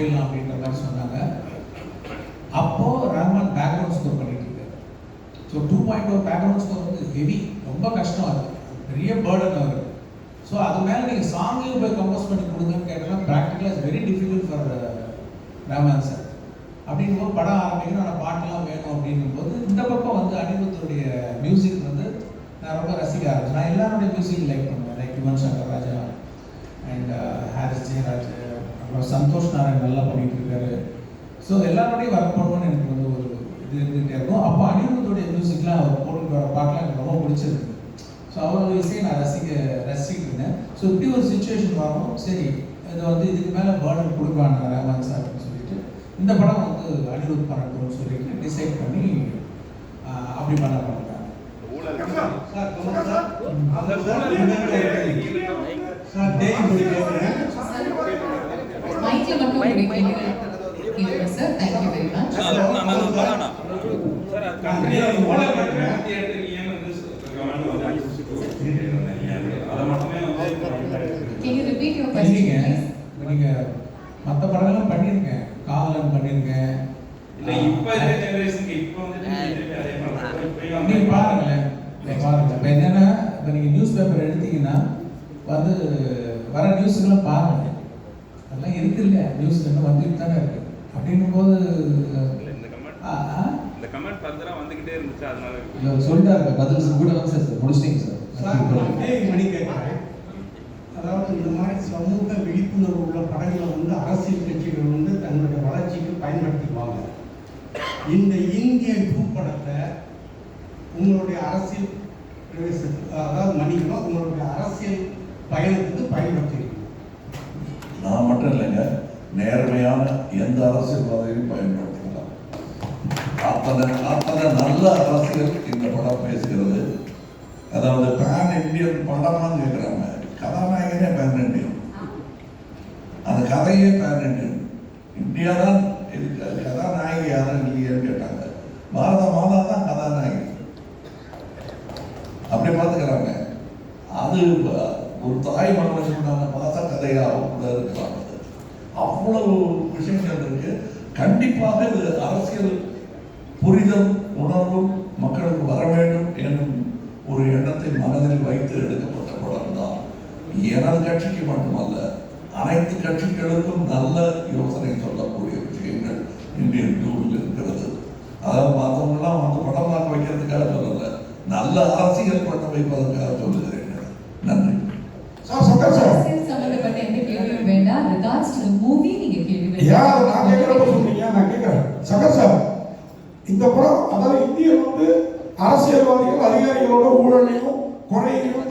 போயிடலாம் அப்படின்ற மாதிரி சொன்னாங்க. அப்போ ரஹ்மான் பேக்ரவுண்ட் ஸ்கோர் பண்ணிட்டு இருக்காரு. So two point O background score வந்து ஹெவி ரொம்ப கஷ்டம் அது. பெரிய பேர்டன் அவர். ஸோ அது மேலே நீங்கள் சாங்கையும் போய் கம்போஸ் பண்ணி கொடுங்கன்னு கேட்டால் ப்ராக்டிக்கலாக is very difficult for Rahman sir அப்படிங்கும்போது படம் ஆரம்பிக்கணும் ஆனால் பாட்டெல்லாம் வேணும் அப்படிங்கும்போது இந்த பக்கம் வந்து அனிருத்தருடைய மியூசிக் வந்து நான் ரொம்ப ரசிக்க ஆரம்பிச்சேன். நான் எல்லாருடைய மியூசிக் லைக் பண்ணுவேன். Like Yuvan Shankar Raja and uh, Harris Jayaraj. அப்புறம் சந்தோஷ் நாராயண் நல்லா பண்ணிட்டு இருக்காரு ஸோ எல்லாரோடையும் ஒர்க் பண்ணுவோன்னு எனக்கு வந்து ஒரு இது இருந்துகிட்டே இருக்கும். அப்போ அனிருத்தோடைய மியூசிக்லாம் அவர் போட்டு பாட்டெலாம் எனக்கு ரொம்ப பிடிச்சிருக்கு ஸோ அவரோட இசையை நான் ரசிக்க ரசிக்கிட்டு இருந்தேன். ஸோ இப்படி ஒரு சுச்சுவேஷன் வரும். சரி இதை வந்து இதுக்கு மேலே பேர்டன் கொடுப்பாங்க ரஹ்மான் சார் அப்படின்னு சொல்லிட்டு இந்த படம் வந்து அனிருத் பண்ணணும்னு சொல்லிட்டு டிசைட் பண்ணி அப்படி பண்ண பண்ணுறேன் சார் சார் மைக்ல மட்டும் கேளுங்க சார் தேங்க்யூ வெரி மச் நீங்கள் மற்ற படங்கள்லாம் பண்ணியிருக்கேன் காதலன் பண்ணியிருக்கேன் நீங்க பாருங்களேன். இங்க பாருங்க. இப்போ என்னன்னா இப்போ நீங்கள் நியூஸ் பேப்பர் எடுத்தீங்கன்னா வந்து வர நியூஸுக்கெல்லாம் பாருங்க. அதெல்லாம் இருக்கு இல்லையா நியூஸ் இன்னும் வந்துட்டு தானே இருக்கு. அப்படின்னும் போது இந்த கமெண்ட் பந்தரா வந்துகிட்டே இருந்துச்சு அதனால இவர் சொல்லிட்டாரு பதில் கூட வந்து சார் முடிச்சிட்டீங்க சார் சார் நான் தேய் மணி கேட்குறேன் அதாவது இந்த மாதிரி சமூக விழிப்புணர்வு உள்ள படங்களை வந்து அரசியல் கட்சிகள் வந்து தங்களுடைய வளர்ச்சிக்கு பயன்படுத்திக்குவாங்க. இந்த இந்திய டூ படத்தை உங்களுடைய அரசியல் பிரவேசத்துக்கு அதாவது மணிகளும் உங்களுடைய அரசியல் பயணத்துக்கு பயன்படுத்திருக்கீங்க நான் மட்டும் இல்லைங்க நேர்மையான எந்த அரசியல்வாதியையும் பயன்படுத்திக்கலாம் அத்தனை அத்தனை நல்ல அரசியல் இந்த படம் பேசுகிறது. அதாவது பேன் இந்தியன் படமான்னு கேட்குறாங்க கதாநாயகனே பேன் இண்டியன் அந்த கதையே பேன் இண்டியன் இந்தியா தான் இருக்கு கதாநாயகி யாரும் இல்லையேன்னு கேட்டாங்க. பாரத மாதா தான் கதாநாயகி. அப்படி பார்த்துக்கிறாங்க. அது ஒரு தாய் மகனுக்கு உண்டான பாச கதையாகும் கூட இருக்கலாம் அது. அவ்வளவு விஷயங்கள் இருக்கு கண்டிப்பாக இது அரசியல் புரிதல் உணர்வும் மக்களுக்கு வர வேண்டும் என்னும் ஒரு எண்ணத்தை மனதில் வைத்து எடுக்கப்பட்ட படம் தான். எனது கட்சிக்கு மட்டுமல்ல அனைத்து கட்சிகளுக்கும் நல்ல யோசனை சொல்லக்கூடிய விஷயங்கள் இந்தியன் டூவில் இருக்கிறது. அதாவது மற்றவங்களாம் வந்து படம் பார்க்க வைக்கிறதுக்காக சொல்லல நல்ல அரசியல் பண்ண வைப்பதற்காக சொல்லுகிறேன். நன்றி. சார் அரசியல் சம்பந்தப்பட்ட எந்த கேள்வியும் வேண்டாம். ரிகார்ட்ஸ் டு மூவி நீங்க கேள்வி ஏன் அதை நான் கேட்கிறப்ப சொல்றீங்க நான் கேட்கிறேன் சங்கர் சார் இந்த படம் அதாவது இந்தியர் வந்து அரசியல்வாதிகள் அதிகாரிகளோட ஊழலையும் குறையையும்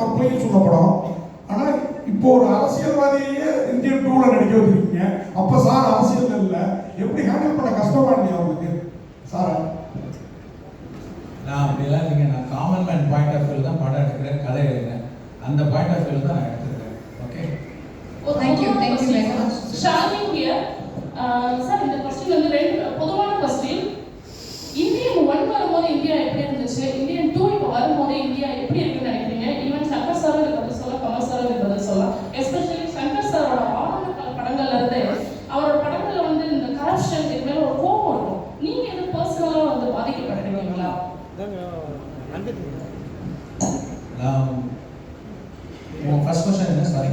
தப்பையும் சொல்ல படம் ஆனா இப்போ ஒரு அரசியல்வாதியே இந்தியன் டூல நடிக்க வச்சிருக்கீங்க அப்ப சார் அரசியல் இல்ல. எப்படி ஹேண்டில் பண்ண கஷ்டமா இல்லையா உங்களுக்கு? சார். நான் அப்படிலாம் இல்லைங்க. நான் common man point of view தான் படம் எடுக்கிறேன் கதை எழுதுறேன். அந்த பாயிண்ட் ஆஃப் வியூ தான் நான் எடுத்துக்கிறேன். Okay Thank you, thank you very much. Shalini here sir இந்த கொஸ்டின் வந்து ரெண்டு பொதுவான கொஸ்டின் இந்தியன் ஒன் வரும்போது இந்தியா எப்படி இருந்துச்சு? இந்தியன் டூ இப்போ வரும்போது இந்தியா எப்படி இருக்குன்னு நினைக்கிறீங்க ஈவன் சங்கர் சார் இதுக்கு பதில் சொல்ல கமல் சார் இதுக்கு பதில் சொல்லலாம் எஸ்பெஷலி சங்கர் சாரோட ஆரம்ப கால படங்கள்ல இருந்து அவரோட படங்கள்ல வந்து இந்த கரப்ஷன் இது மேல ஒரு கோபம் இருக்கும் நீங்க எது பர்சனலா வந்து பாதிக்கப்பட்டிருக்கீங்களா நான் உங்கள் ஃபர்ஸ்ட் கொஸ்டின் என்ன சாரி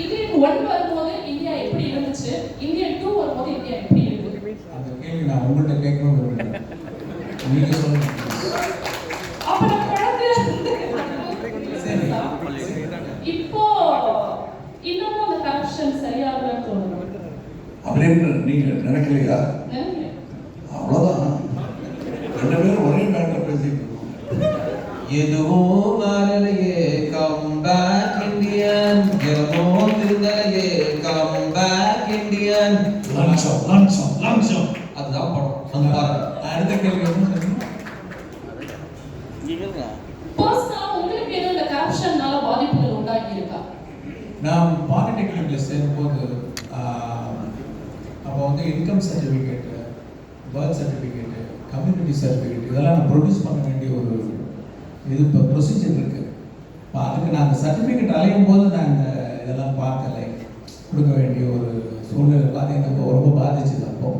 இந்தியன் ஒன் வரும்போது இந்தியா எப்படி இருந்துச்சு? இந்தியா டூ வரும்போது இந்தியா எப்படி இருக்கு? அந்த கேள்வி நான் உங்கள்கிட்ட கேட்கணும் நீங்க சொல்ல சொல்லுங்க அப்ப நான் குழந்தையா சரி. இப்போ இன்னமும் அந்த கரப்ஷன் சரியாகலன்னு தோணுது அப்படின்னு நீங்க நினைக்கலையா நினைக்கிறேன் அவ்வளவுதான் ரெண்டு பேரும் ஒரே மேட்டர் பேசிட்டு இருக்கோம் எதுவும் வரலையே கம் பேக் இந்தியன் எதுவும் திருந்தலையே கம் பேக் இந்தியன் லஞ்சம் லஞ்சம் லஞ்சம் அதுதான் படம் வந்து பாருங்க அடுத்த கேள்வி நான் பாலிடெக்னிக்கில் சேரும்போது அப்போ வந்து income certificate birth certificate community certificate இதெல்லாம் நான் ப்ரொடியூஸ் பண்ண வேண்டிய ஒரு இது இப்போ ப்ரொசீஜர் இருக்குது இப்போ அதுக்கு நான் அந்த சர்டிஃபிகேட் அலையும் போது நான் இந்த இதெல்லாம் பார்க்கலை. கொடுக்க வேண்டிய ஒரு சூழ்நிலை அது எனக்கு ரொம்ப பாதிச்சுது அப்போ.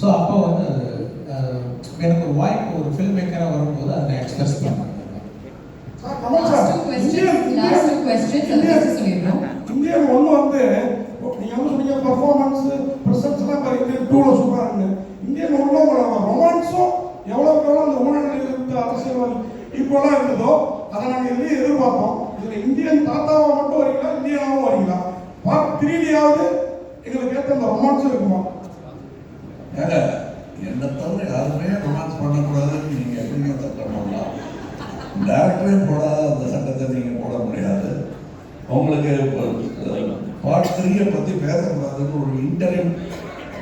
ஸோ அப்போ வந்து அது எனக்கு ஒரு வாய்ப்பு ஒரு ஃபில்ம் மேக்கராக வரும்போது அதை எக்ஸ்பிரஸ் questions, இந்தியன் ஒன்று வந்து நீங்க வந்து சொன்னீங்க பர்ஃபார்மன்ஸ் ப்ரெசன்ஸ்லாம் பாரு இந்தியன் டூவில் சூப்பராக இருக்கு. டேரக்டரே போடாத அந்த சட்டத்தை நீங்கள் போட முடியாது. உங்களுக்கு பார்ட் த்ரீயை பற்றி பேசக்கூடாதுன்னு ஒரு இன்டர்வியூ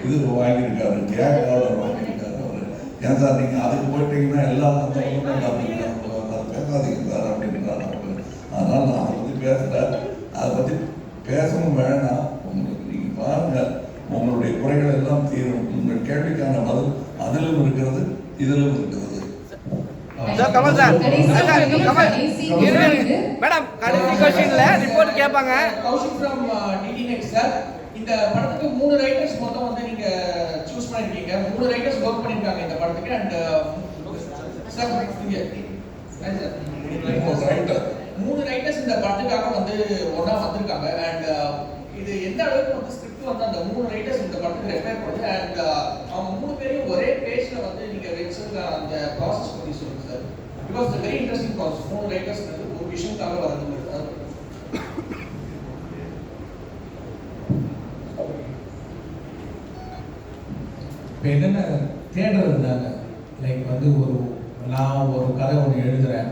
இது வாங்கியிருக்காரு. கேக் ஆர்டர் வாங்கியிருக்காரு அவர். ஏன் சார் நீங்கள் அதுக்கு போயிட்டீங்கன்னா எல்லா அந்த பேசாதீங்க சார் அப்படின்றாரு அவர். அதனால் நான் அதை பற்றி பேசல. அதை பற்றி பேசவும் வேணாம். உங்களுக்கு நீங்கள் பாருங்கள் உங்களுடைய குறைகள் எல்லாம் தீரும். உங்கள் கேள்விக்கான பதில் அதிலும் இருக்கிறது இதிலும் இருக்கிறது. Sir, Kamal sir. Sir, Kamal. Madam கடைசி கொஸ்டின்ல ரிப்போர்ட் கேட்பாங்க. Kaushik from DD next sir இந்த படத்துக்கு மூணு ரைட்டர்ஸ் மொத்தம் வந்து நீங்க சூஸ் பண்ணிருக்கீங்க. மூணு ரைட்டர்ஸ் ஒர்க் பண்ணிருக்காங்க இந்த படத்துக்கு. அண்ட் சார் ரைட்டர் மூணு ரைட்டர்ஸ் இந்த படத்துக்காக வந்து ஒண்ணா வந்திருக்காங்க. அண்ட் இது எந்த அளவுக்கு வந்து ஸ்கிரிப்ட் வந்து அந்த மூணு ரைட்டர்ஸ் இந்த படத்துக்கு ரெஃபர் பண்ணுது? அண்ட் அவங்க மூணு பேரையும் ஒரே பேஜ்ல வந்து நீங்க வச்சிருக்க அந்த ப்ராசஸ் பத்தி சொல்லுங்க. Sir because very interesting process மூணு ரைட்டர்ஸ் ஒரு விஷயம்காக வரது இப்போ என்னென்ன தேடுறது தாங்க லைக் வந்து ஒரு நான் ஒரு கதை ஒன்று எழுதுகிறேன்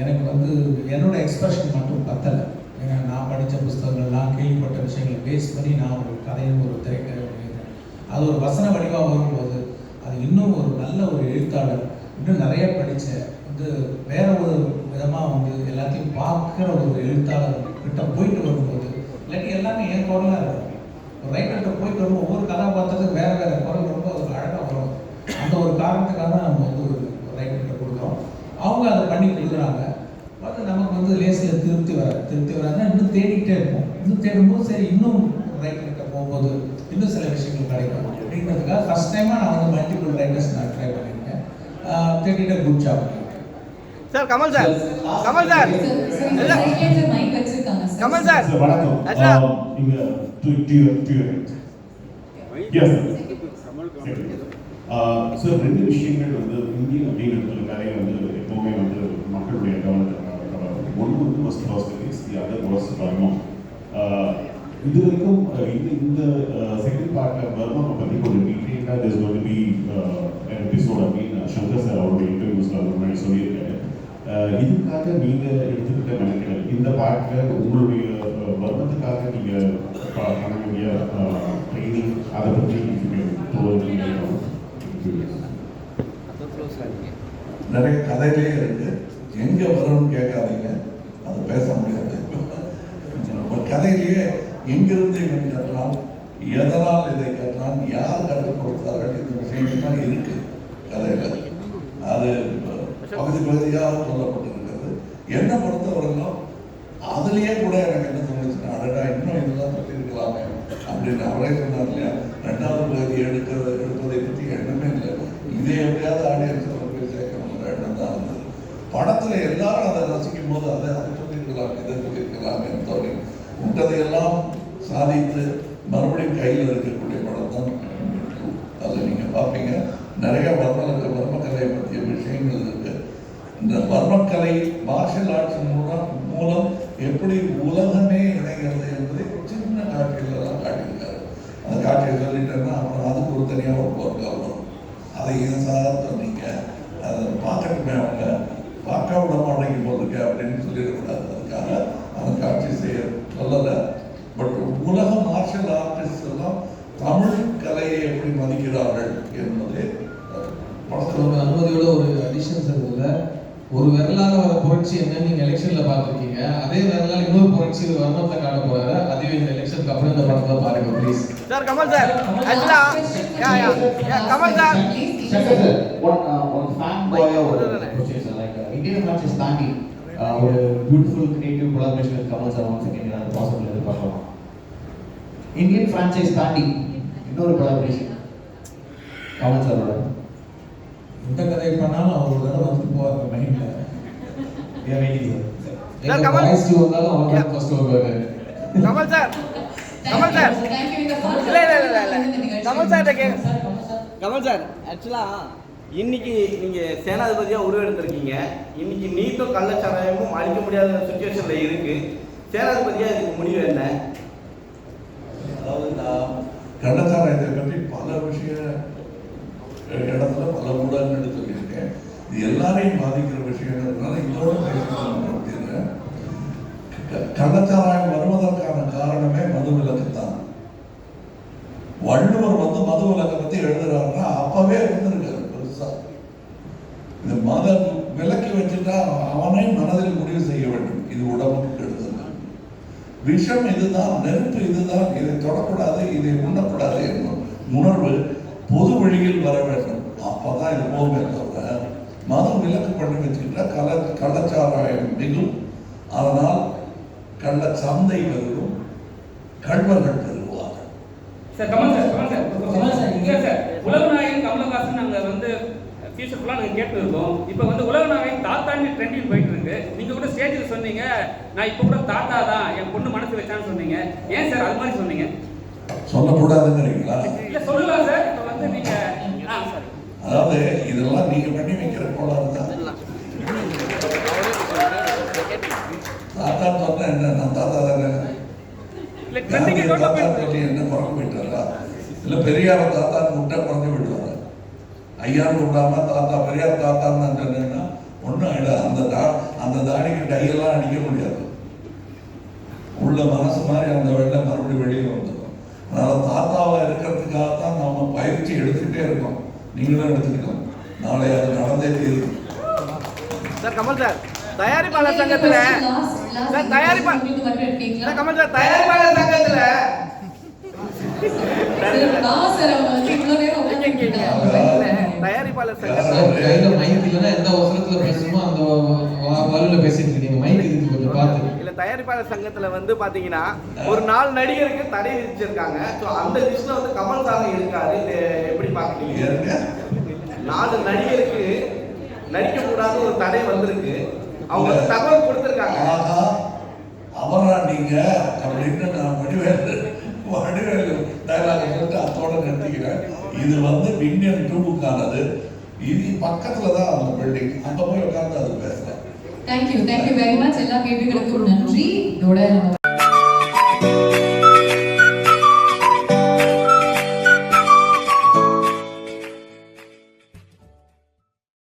எனக்கு வந்து என்னோட எக்ஸ்பிரஷன் மட்டும் பத்தலை. ஏன்னா நான் படித்த புஸ்தகங்கள்லாம் கேள்விப்பட்ட விஷயங்களை பேஸ் பண்ணி நான் ஒரு கதையும் ஒரு திரைக்கதை எழுதுறேன். அது ஒரு வசன வடிவாக வரும்போது அது இன்னும் ஒரு நல்ல ஒரு எழுத்தாளர் இன்னும் நிறைய படித்த வந்து வேற ஒரு விதமாக வந்து எல்லாத்தையும் பார்க்குற ஒரு எழுத்தாளர் கிட்ட போயிட்டு வரும்போது இல்லாட்டி எல்லாமே ஏன் குரலாக இருக்கும். ஒரு ரைட்டர்கிட்ட போயிட்டு வரும்போது ஒவ்வொரு கதாபாத்திரத்துக்கும் வேற வேற குரல் ரொம்ப ஒரு அழகாக வரும். அந்த ஒரு காரணத்துக்காக தான் நம்ம வந்து ஒரு ரைட்டர்கிட்ட கொடுக்குறோம். அவங்க அதை பண்ணி கொடுக்குறாங்க. பார்த்து நமக்கு வந்து லேசில் திருப்தி வர திருப்தி வராதுன்னா இன்னும் தேடிக்கிட்டே இருப்போம். இன்னும் தேடும்போது சரி இன்னும் ரைட்டர்கிட்ட போகும்போது இன்னும் சில விஷயங்கள் கிடைக்கும். அப்படின்றதுக்காக ஃபஸ்ட் டைமாக நான் வந்து மல்டிபிள் ரைட்டர்ஸ் நான் ட்ரை பண்ணியிருக்கேன். தேடிட்ட good job sir Kamal sir. Kamal sir. Kamal sir. Sir. ரெண்டு விஷயங்கள் வந்து இந்தியன் அப்படிங்கிற கதை வந்து எப்பவுமே வந்து மக்களுடைய கவனத்தை. ஒன்று வந்து ஃபர்ஸ்ட் தி அதர் வாஸ் வர்மம் இது வரைக்கும் இந்த இந்த செகண்ட் பார்ட்ல வர்மம் பற்றி கொஞ்சம் டீட்டெயிலாக திஸ் கோல் பி எபிசோட் அப்படின்னு சங்கர் சார் அவருடைய இன்டர்வியூஸ்ல அவர் முன்னாடி சொல்லியிருக்காரு. இதுக்காக நீங்க எடுத்துக்கிட்ட மெனக்கெடல் இந்த பார்ட்ல உங்களுடைய அஹ், வர்மத்துக்காக நீங்க ப- பண்ண வேண்டிய ட்ரைனிங் அதை பற்றி நிறைய கதையிலே இருக்கு. எங்க வரும்னு கேட்காதீங்க. அது பேச முடியாது. கதையிலேயே எங்கிருந்து இவன் கற்றான் எதனால் இதை கற்றான் யார் கற்றுக் கொடுத்தார்கள் இந்த விஷயங்கள்லாம் இருக்கு கதையில. அது பகுதி பகுதியாக சொல்லப்பட்டிருக்கிறது என்னை பொறுத்தவரைக்கும் அதுலயே கூட எனக்கு என்ன தோணுச்சுன்னா அடடா இன்னும் இதெல்லாம் சொல்லியிருக்கலாமே அப்படின்னு அவரே சொன்னார் இல்லையா? ரெண்டாவது பகுதி எடுக்கிறது எடுப்பதை பற்றி எண்ணமே இல்லை. இதே எப்படியாவது ஆடியன்ஸ் போய் சேர்க்கணுங்கிற எண்ணம் தான் இருந்தது. படத்தில் எல்லாரும் அதை ரசிக்கும் போது அதை அதை சொல்லியிருக்கலாம் இதை சொல்லியிருக்கலாமே தோணி விட்டதையெல்லாம் சாதித்து மறுபடியும் கையில் இருக்கக்கூடிய படம் தான் அதில் நீங்கள் பார்ப்பீங்க. நிறைய வர்ம வர்மக்கலை பற்றிய விஷயங்கள் இருக்கு இந்த வர்மக்கலை மார்ஷல் ஆர்ட்ஸ் மூலம் மூலம் எப்படி உலகமே இணைகிறது என்பதை சின்ன காட்சிகள் தான் காட்டியிருக்காரு. அந்த காட்சியை சொல்லிட்டேன்னா அப்புறம் அதுக்கு ஒரு தனியாக ஒரு பொருட்கள் வரும். அதை ஏன் சார் சொன்னீங்க? அதை பார்க்கட்டுமே அவங்க. பார்க்க விட மாட்டேங்க போதுக்கு அப்படின்னு சொல்லிடக்கூடாது. அதுக்காக அந்த காட்சி செய்ய சொல்லலை. பட் உலக மார்ஷல் ஆர்டிஸ்ட் எல்லாம் தமிழ் கலையை எப்படி மதிக்கிறார்கள் என்பதே படத்தில் ஒரு அனுமதியோட ஒரு அடிஷன்ஸ் இருந்ததுல ஒரு விரலால வர புரட்சி என்னன்னு நீங்க எலெக்ஷன்ல பாத்திருக்கீங்க அதே விரலால இன்னொரு புரட்சி வர்ணத்தை காட்ட போறாரு. அதுவே இந்த எலெக்ஷனுக்கு அப்புறம் இந்த படத்தை பாருங்க please sir Kamal sir. Actually yeah yeah yeah Kamal sir. Sir, one, uh, one fanboy ஒரு uh, Indian match is தாண்டி ஒரு creative collaboration with Kamal sir once again ஏதாவது possible எதிர்பார்க்கலாம். இந்தியன் ஃப்ரான்ச்சைஸ் தாண்டி இன்னொரு கொலாபரேஷன் கமல் சாரோட எந்த கதை பண்ணாலும் அவர் ஒரு தடவை வந்துட்டு போவார் மைண்டில் வந்தாலும் தான் ஃபர்ஸ்ட் வருவாரு கமல் சார் கமல் சார். இந்த இல்ல இல்ல இல்ல இல்ல. Kamal sir sir, Kamal sir. Kamal ஆக்சுவலாக இன்னைக்கு நீங்கள் சேனாதிபதியாக உருவெடுத்திருக்கீங்க இன்னைக்கு நீட்டும் கள்ளச்சாராயமும் அழிக்க முடியாத சுச்சுவேஷனில் இருக்கு சேனாதிபதியாக இதுக்கு முடிவு என்ன அதாவது நான் கள்ளச்சாராயத்தை பற்றி பல விஷய இடத்துல பல ஊடகங்கள் சொல்லியிருக்கேன் இது எல்லாரையும் பாதிக்கிற விஷயங்கிறதுனால இதோட பேசணும் கள்ளச்சாராயம் வருவதற்கான காரணமே மது விலக்குத்தான் வள்ளுவர் வந்து மது விலக்கை பத்தி எழுதுறாருன்னா அப்பவே இருந்திருக்காரு பெருசா. இந்த மத விலக்கி வச்சுட்டா அவனே மனதில் முடிவு செய்ய வேண்டும். இது உடம்புக்கு கெடுதல். விஷம் இதுதான் நெருப்பு இதுதான் இதை தொடக்கூடாது இதை உண்ணக்கூடாது என்னும் உணர்வு பொது வழியில் வர வேண்டும். அப்பதான் இது போகுமே தவிர மதம் விலக்கு பண்ணி வச்சுக்கிட்டா கள்ள கள்ளச்சாராயம் மிகும். அதனால் கள்ள சந்தை பெருகும் கல்வர்கள் பெருகுவார்கள் sir Kamal sir Kamal sir Kamal sir இல்ல சார் உலகநாயகன் கமலஹாசன் நாங்க வந்து ஃபியூச்சர் ஃபுல்லாக நாங்கள் கேட்டு இருக்கோம் இப்போ வந்து உலகநாயகன் தாத்தான்னு ட்ரெண்டிங் போயிட்டு இருக்கு. நீங்கள் கூட ஸ்டேஜில் சொன்னீங்க நான் இப்போ கூட தாத்தா தான் என் பொண்ணு மனசு வச்சான்னு சொன்னீங்க. ஏன் சார் அது மாதிரி சொன்னீங்க? சொல்லக்கூடாதுங்கிறீங்களா? அதாவது இதெல்லாம் நீங்க பண்ணி வைக்கிற கோளாறு தான். தாத்தா சொன்னா என்ன நான் தாத்தா தானே? இல்லை தாத்தா சொல்லி என்ன குறைஞ்சு போயிட்டாரா இல்ல பெரியார தாத்தா விட்டா குறைஞ்சு போயிட்டாரா ஐயான்னு விடாம தாத்தா பெரியார் தாத்தான்னு நான் சொன்னேன்னா ஒண்ணும் ஆயிட அந்த தா அந்த தாடிக்கு டையெல்லாம் அடிக்க முடியாது. உள்ள மனசு மாதிரி அந்த வெள்ளை மறுபடியும் வெளியே வந்துடும். அதனால தாத்தாவா இருக்கிறதுக்காக தான் நாம பயிற்சி எடுத்துக்கிட்டே இருக்கோம். நீங்களும் எடுத்துக்கலாம் நாளை அது நடந்தே தீரும் சார் கமல் சார் தயாரிப்பாளர் சங்கத்தில் சார் தயாரிப்பா உங்களுக்கு மட்டும் இருக்கீங்களா? சார் கமல் சார் தயாரிப்பாளர் சங்கத்தில். தயாரிப்பாளர் இல்லைன்னா எந்த அவசரத்துல பேசணுமோ அந்த வலுல பேசிட்டு இருக்கீங்க மைக் இதுக்கு கொஞ்சம் பார்த்து இல்ல தயாரிப்பாளர் சங்கத்துல வந்து பாத்தீங்கன்னா ஒரு நாலு நடிகருக்கு தடை விதிச்சிருக்காங்க. ஸோ அந்த லிஸ்ட்ல வந்து கமல் சார் இருக்காரு. இது எப்படி பாக்குறீங்க? ஏறுங்க. நாலு நடிகருக்கு நடிக்க கூடாத ஒரு தடை வந்திருக்கு. அவங்க வந்து தகவல் கொடுத்திருக்காங்க. அவரா நீங்க? அப்படின்னு நான் வடிவேலு வடிவேலு டைலாக் சொல்லிட்டு அத்தோட நிறுத்திக்கிறேன். இது வந்து விண்ணியன் டூவுக்கானது. இது பக்கத்துல தான் அந்த பில்டிங் அங்க போய் உட்கார்ந்து அது பேசலாம் thank you thank you very much ಎಲ್ಲ ಕೇಳ್ಬಿಗಳಿಗೂ ನನ್ರಿ ದೊಡ್ಡ